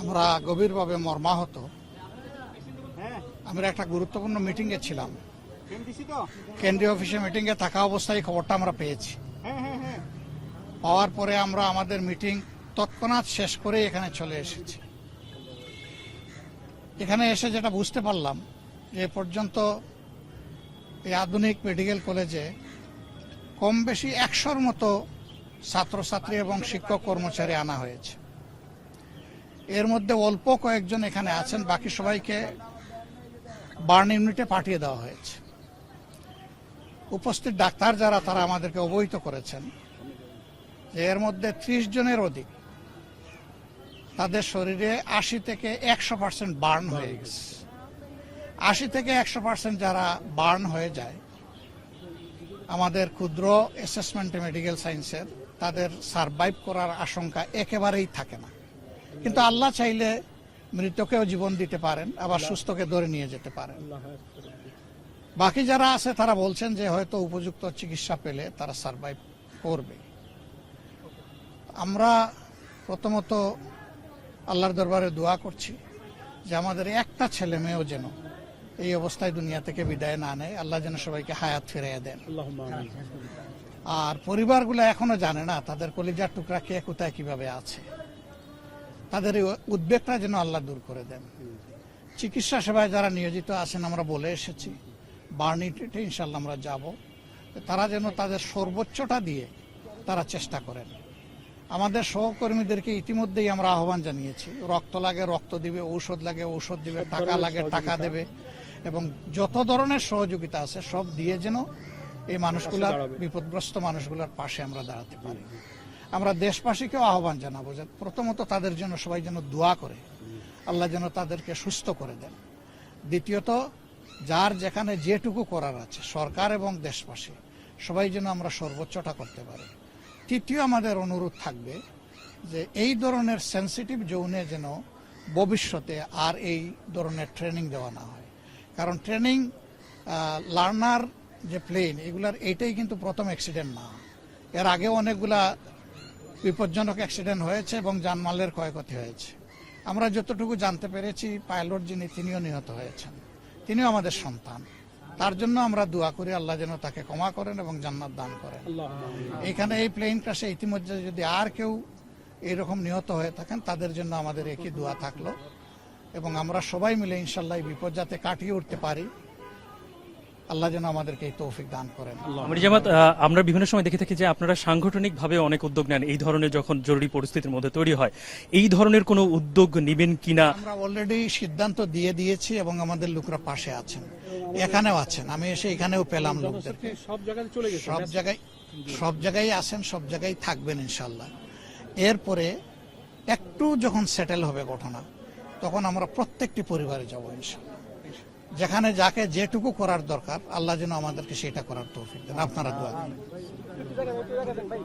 আমরা গভীরভাবে মর্মাহত। আমরা একটা গুরুত্বপূর্ণ মিটিংয়ে ছিলাম। কেন্দ্রীয় অফিসে মিটিংয়ে থাকা অবস্থায় খবরটা আমরা পেয়েছি। পাওয়ার পরে আমরা আমাদের মিটিং তৎক্ষণাৎ শেষ করে এখানে চলে এসেছি। এখানে এসে যেটা বুঝতে পারলাম যে এ পর্যন্ত এই আধুনিক মেডিকেল কলেজে কম বেশি একশোর মতো ছাত্রছাত্রী এবং শিক্ষক কর্মচারী আনা হয়েছে। এর মধ্যে অল্প কয়েকজন এখানে আছেন, বাকি সবাইকে বার্ন ইউনিটে পাঠিয়ে দেওয়া হয়েছে। উপস্থিত ডাক্তার যারা, তারা আমাদেরকে অবহিত করেছেন। যে এর মধ্যে ত্রিশ জনের অধিক, তাদের শরীরে আশি থেকে একশো পার্সেন্ট বার্ন হয়ে গেছে। আশি থেকে একশো পার্সেন্ট যারা বার্ন হয়ে যায়, আমাদের ক্ষুদ্র অ্যাসেসমেন্ট মেডিকেল সায়েন্সের তাদের সারভাইভ করার আশঙ্কা একেবারেই থাকে না। কিন্তু আল্লাহ চাইলে মৃতকেও জীবন দিতে পারেন আবার সুস্থকে ধরে নিয়ে যেতে পারেন। বাকি যারা আছে তারা বলছেন যে হয়তো উপযুক্ত চিকিৎসা পেলে তারা সারভাইভ করবে। আমরা প্রথমত আল্লাহর দরবারে দোয়া করছি যে আমাদের একটা ছেলে মেয়েও যেন এই অবস্থায় দুনিয়া থেকে বিদায় না নেয়। আল্লাহ যেন সবাইকে হায়াত ফিরিয়ে দেন। আর পরিবারগুলো এখনও জানে না তাদের কলিজার টুকরা কে কোথায় কীভাবে আছে। তাদের উদ্বেগটা যেন আল্লাহ দূর করে দেন। চিকিৎসা সেবায় যারা নিয়োজিত আছেন আমরা বলে এসেছি বার্নিটিতে ইনশাল্লাহ আমরা যাব। তারা যেন তাদের সর্বোচ্চটা দিয়ে তারা চেষ্টা করেন। আমাদের সহকর্মীদেরকে ইতিমধ্যেই আমরা আহ্বান জানিয়েছি রক্ত লাগে রক্ত দিবে ঔষধ লাগে ঔষধ দিবে টাকা লাগে টাকা দেবে এবং যত ধরনের সহযোগিতা আছে সব দিয়ে যেন এই মানুষগুলার বিপদগ্রস্ত মানুষগুলোর পাশে আমরা দাঁড়াতে পারি। আমরা দেশবাসীকেও আহ্বান জানাব যে প্রথমত তাদের জন্য সবাই যেন দোয়া করে। আল্লাহ যেন তাদেরকে সুস্থ করে দেন। দ্বিতীয়ত, যার যেখানে যেটুকু করার আছে, সরকার এবং দেশবাসী, সবাই যেন আমরা সর্বোচ্চটা করতে পারি। তৃতীয় আমাদের অনুরোধ থাকবে যে এই ধরনের সেন্সিটিভ জোনে যেন ভবিষ্যতে আর এই ধরনের ট্রেনিং দেওয়া না হয়। কারণ ট্রেনিং লার্নার যে প্লেন এগুলার এইটাই কিন্তু প্রথম অ্যাক্সিডেন্ট না। এর আগেও অনেকগুলা বিপজ্জনক অ্যাক্সিডেন্ট হয়েছে এবং জানমালের ক্ষয়ক্ষতি হয়েছে। আমরা যতটুকু জানতে পেরেছি পাইলট যিনি, তিনিও নিহত হয়েছেন। তিনিও আমাদের সন্তান। তার জন্য আমরা দোয়া করি, আল্লাহ যেন তাকে ক্ষমা করেন এবং জান্নাত দান করেন। এখানে এই প্লেন ক্রাশে ইতিমধ্যে যদি আর কেউ এরকম নিহত হয়ে থাকেন, তাদের জন্য আমাদের একই দোয়া থাকল। এবং আমরা সবাই মিলে ইনশাল্লাহ বিপদ যাতে কাটিয়ে উঠতে পারি আল্লাহ যেন আমাদেরকে এই তৌফিক দান করেন। আমার জামাত আমরা বিভিন্ন সময় দেখে থাকি যে আপনারা সাংগঠনিকভাবে অনেক উদ্যোগ নেন এই ধরনের যখন জরুরি পরিস্থিতির মধ্যে তৈরি হয় এই ধরনের কোনো উদ্যোগ নেবেন কিনা? আমরা অলরেডি সিদ্ধান্ত দিয়ে দিয়েছি এবং আমাদের লোকরা পাশে আছেন এখানেও আছেন। আমি এসে এখানেও পেলাম লোকদেরকে সব জায়গায় চলে গেছে সব জায়গায় সব জায়গায় আছেন সব জায়গায় থাকবেন ইনশাল্লাহ এরপরে একটু যখন সেটেল হবে ঘটনা তখন আমরা প্রত্যেকটি পরিবারে যাব ইনশাল্লাহ যেখানে যাকে যেটুকু করার দরকার, আল্লাহ যেন আমাদেরকে সেটা করার তৌফিক দেন আপনারা দোয়া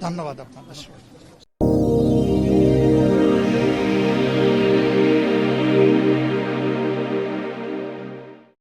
ধন্যবাদ আপনাদের।